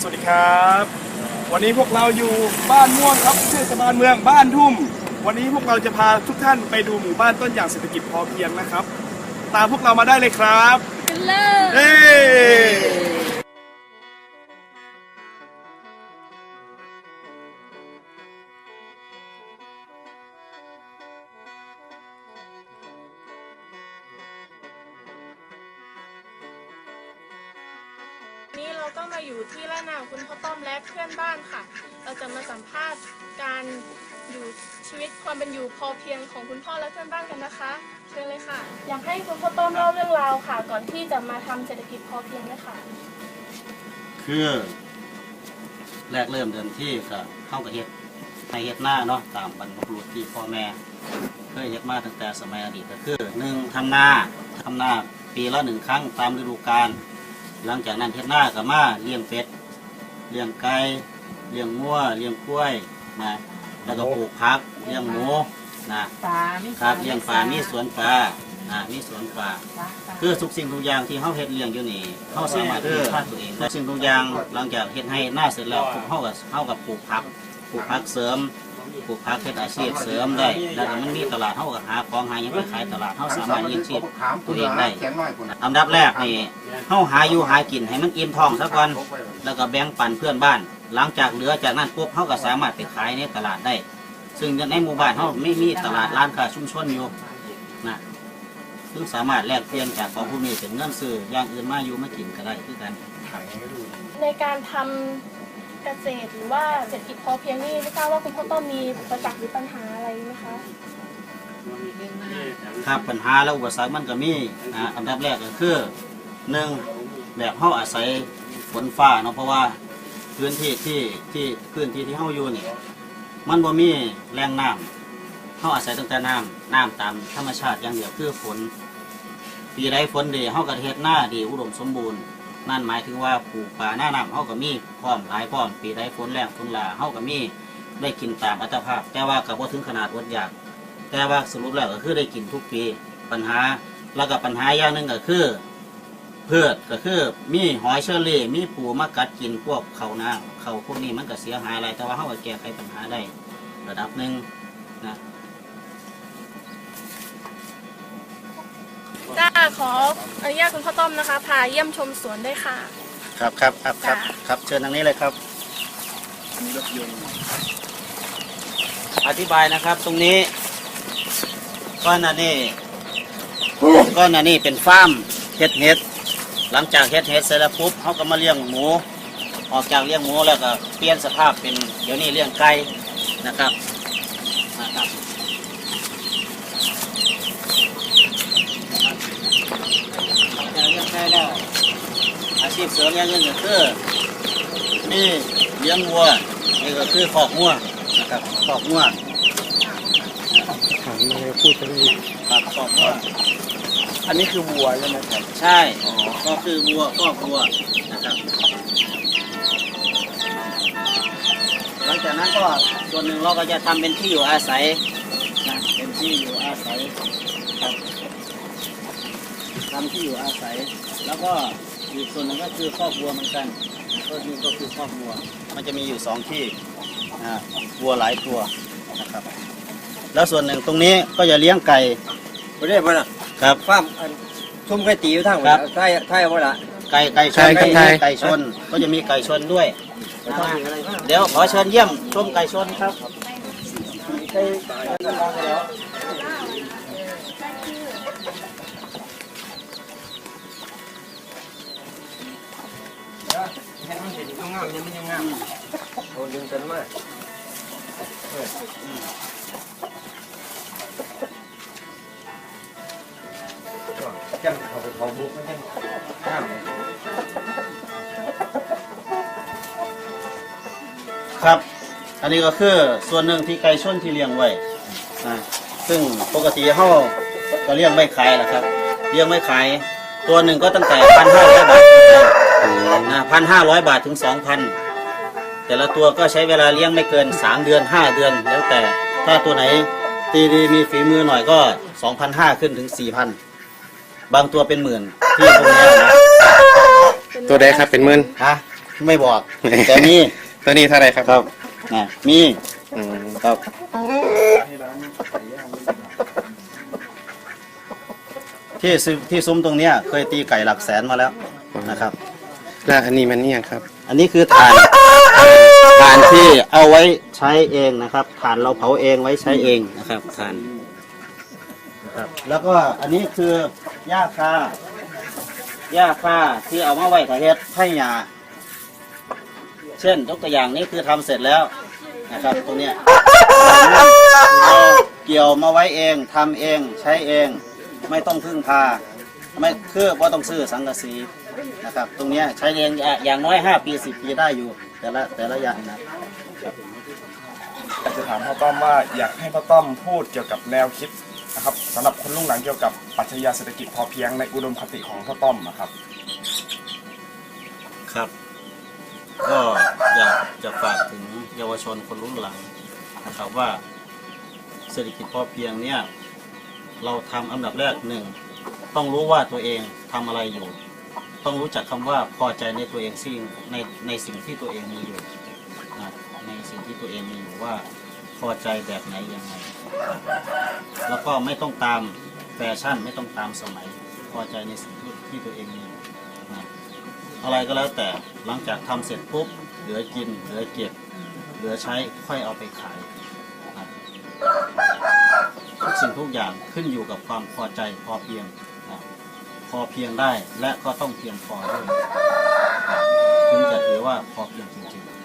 สวัสดีครับ วันนี้พวกเราอยู่บ้านม่วงครับเทศบาลเมืองบ้านทุ่ม วันนี้พวกเราจะพาทุกท่านไปดูหมู่บ้านต้นอย่างเศรษฐกิจพอเพียงนะครับ ตามพวกเรามาได้เลยครับ กันเลยเฮ้นี้ ก็มาอยู่ที่ไร่นาของคุณพ่อต้อมและเพื่อนบ้านค่ะ เราจะมาสัมภาษณ์การอยู่ชีวิตความเป็นอยู่พอเพียงของคุณพ่อและเพื่อนบ้านกันนะคะ เชิญเลยค่ะ อยากให้คุณพ่อต้อมเล่าเรื่องราวค่ะ ก่อนที่จะมาทำเศรษฐกิจพอเพียงนะคะคือแรกเริ่มเดิมที่ก็เข้ากับเฮ็ดให้เฮ็ดหน้าเนาะตามบรรพบุรุษที่พ่อแม่เคยเฮ็ดมาตั้งแต่สมัยอดีตก็คือหนึ่งทำนาทำนาปีละหนึ่งครั้งตามฤดูกาล หลังจากนั้นเฮ็ดหน้าก็มาเลี้ยงเป็ดเลี้ยงไก่เลี้ยงงัวเลี้ยงกล้วยนะแล้วก็ปลูกผักเลี้ยงหมูนะปลามีครับเลี้ยงปลามีสวนปลาอ่ามีสวนปลาคือทุกสิ่งทุกอย่างที่เฮาเฮ็ดเลี้ยงอยู่นี่เฮาสามารถพึ่งพาตัวเองได้สิ่งทุกอย่างหลังจากเฮ็ดให้หน้าเสร็จแล้วเฮาก็เฮากับปลูกผักปลูกผักเสริม ปลูกผักเฮ็ดอาชีพเสริมได้ แล้วก็มันมีตลาดเฮาก็หาของหาหยังไปขายตลาดเฮาสามารถเลี้ยงชีพตัวเองได้อันดับแรกนี่เฮาหาอยู่หากินให้มันอิ่มท้องซะก่อนแล้วก็แบ่งปันเพื่อนบ้าน หลังจากเหลือจากนั้นปุ๊บเฮาก็สามารถไปขายในตลาดได้ ซึ่งในหมู่บ้านเฮาไม่มีตลาดร้านค้าชุมชนอยู่นะซึ่งสามารถแลกเปลี่ยนจากของผู้มีเป็นเงินซื้ออย่างอื่นมาอยู่มากินก็ได้คือกันในการทำ เกษตรหรือว่าเศรษฐกิจพอเพียงนี่ไม่ทราบว่าคุณพ่อต้อมมีอุปสระจักษ์หรือปัญหาอะไรไหมคะ ครับปัญหาและอุปสรรคมันก็มีอ่าอันดับแรกก็คือหนึ่งแบบเฮาอาศัยฝนฟ้าเนาะเพราะว่าพื้นที่ที่ที่พื้นที่ที่เฮาอยู่นี่มันบ่มีแหล่งน้ำเฮาอาศัยตั้งแต่น้ำน้ำตามธรรมชาติอย่างเดียวคือฝน ปีใดฝนดีเฮาก็เฮ็ดหน้าดีอุดมสมบูรณ์ นั่นหมายถึงว่าปลูกป่าหน้าน้ำเฮาก็มีพร้อมหลายพร้อมปีใดฝนแรงฝนลาเฮาก็มีได้กินตามอัตภาพ แต่ว่าก็บ่ถึงขนาดอดอยาก แต่ว่าสรุปแล้วก็คือได้กินทุกปีปัญหาแล้วก็ปัญหาอย่างหนึ่งก็คือเพืชก็คือมีหอยเชอรี่มีปูมากัดกินพวกเขานาเขาพวกนี้มันก็เสียหายอะไรแต่ว่าเฮาก็แก้ไขปัญหาได้ระดับหนึ่งนะ ขออนุญาตคุณพ่อต้อมนะคะ พาเยี่ยมชมสวนด้วยค่ะ ครับครับครับครับจ้ะ ครับเชิญทางนี้เลยครับอธิบายนะครับตรงนี้ก้อนอันนี้ก้อนอันนี้เป็นฟาร์มเฮ็ดเห็ดหลังจากเฮ็ดเห็ดเสร็จแล้วปุ๊บเขาก็มาเลี้ยงหมู ออกจากเลี้ยงหมูแล้วก็เปลี่ยนสภาพเป็นเดี๋ยวนี้เลี้ยงไก่นะครับนะครับจากเลี้ยงไก่แล้ว อา ชีพเสริมอย่างหนึงก็คือนี่เลี้ยงวัวนี่ก็คือขอกงัวนะครับขอกงัวหันมาพูดตรงนี้ครับขอกงัวอันนี้คือวัวใช่ไหมครับใช่ก็คือวัวครอบครัวนะครับหลังจากนั้นก็ส่วนหนึ่งเราก็จะทำเป็นที่อยู่อาศัยนะเป็นที่อยู่อาศัยครับทำที่อยู่อาศัยแล้วก็ อีกส่วนหนึ่งก็คือครอบวัวเหมือนกันนะก็นี่ก็คือครอบวัว มันจะมีอยู่สองที่นะวัวหลายตัวนะครับ แล้วส่วนหนึ่งตรงนี้ก็จะเลี้ยงไก่ไม่ได้ป่ะนะครับ ฟาร์มอันทุ่มไก่ตีอยู่ทางหมดครับ ไทยไทยว่าละ ไก่ไก่ชนก็มีไก่ชนก็จะมีไก่ชนด้วยนะฮะเดี๋ยวขอเชิญเยี่ยมชมไก่ชนครับเห็ งงามยังไม่ยังงามโอ้ดึงกันมาจังเขาไปขอบุกมันยังงามครับ อันนี้ก็คือส่วนหนึ่งที่ไก่ชนที่เลี้ยงไว้อ่าซึ่งปกติเขาก็เลี้ยงไม่ขายแหละครับ เลี้ยงไม่ขาย ตัวหนึ่งก็ตั้งแต่พันห้าร้อยบาท พันห้าร้อยบาทถึงสองพันแต่ละตัวก็ใช้เวลาเลี้ยงไม่เกินสามเดือนห้าเดือน แล้วแต่ถ้าตัวไหนตีดีมีฝีมือหน่อยก็สองพันห้าขึ้นถึงสี่พันบางตัวเป็นหมื่นที่ตรงเนี้ยนะตัวใดครับเป็นหมื่นฮะไม่บอก แต่มีตัวนี้เท่าไหรครับครับนะมีอืมครับที่ซุ้มที่ซุ้มตรงเนี้ยเคยตีไก่หลักแสนมาแล้วนะครับ แล้วอันนี้มันเนี่ยงครับ อันนี้คือถ่านถ่านที่เอาไว้ใช้เองนะครับถ่านเราเผาเองไว้ใช้เองนะครับถ่านนะครับแล้วก็อันนี้คือหญ้าคาหญ้าคาที่เอามาไว้ถ่ายเฮ็ดให้ยาเช่นยกตัวอย่างนี้คือทำเสร็จแล้วนะครับตรงเนี้ยเราเกี่ยวมาไว้เองทำเองใช้เอง ไม่ต้องพึ่งพาไม่คือว่าต้องซื้อสังกะสี นะครับ ตรงเนี้ยใช้เองอะอย่างน้อย 5 ปี 10 ปีได้อยู่ แต่ละแต่ละอย่างนะอยากจะถามพ่อต้อมว่าอยากให้พ่อต้อมพูดเกี่ยวกับแนวคิดนะครับสำหรับคนรุ่นหลังเกี่ยวกับปรัชญาเศรษฐกิจพอเพียงในอุดมคติของพ่อต้อมนะครับครับก็อยากจะฝากถึงเยาวชนคนรุ่นหลังนะครับว่า เศรษฐกิจพอเพียงเนี่ยเราทำอันดับแรกหนึ่งต้องรู้ว่าตัวเองทำอะไรอยู่ ต้องรู้จักคำว่าพอใจในตัวเองสิ่งในในสิ่งที่ตัวเองมีอยู่นะในสิ่งที่ตัวเองมีอยู่ว่าพอใจแบบไหนยังไง แล้วก็ไม่ต้องตามแฟชั่นไม่ต้องตามสมัย พอใจในสิ่งที่ที่ตัวเองมีอยู่นะอะไรก็แล้วแต่หลังจากทำเสร็จปุ๊บเหลือกินเหลือเก็บเหลือใช้ค่อยเอาไปขายนะทุกสิ่งทุกอย่างขึ้นอยู่กับความพอใจพอเพียง พอเพียงได้และก็ต้องเพียงพอด้วยถึงจะถือว่าพอเพียงจริงๆ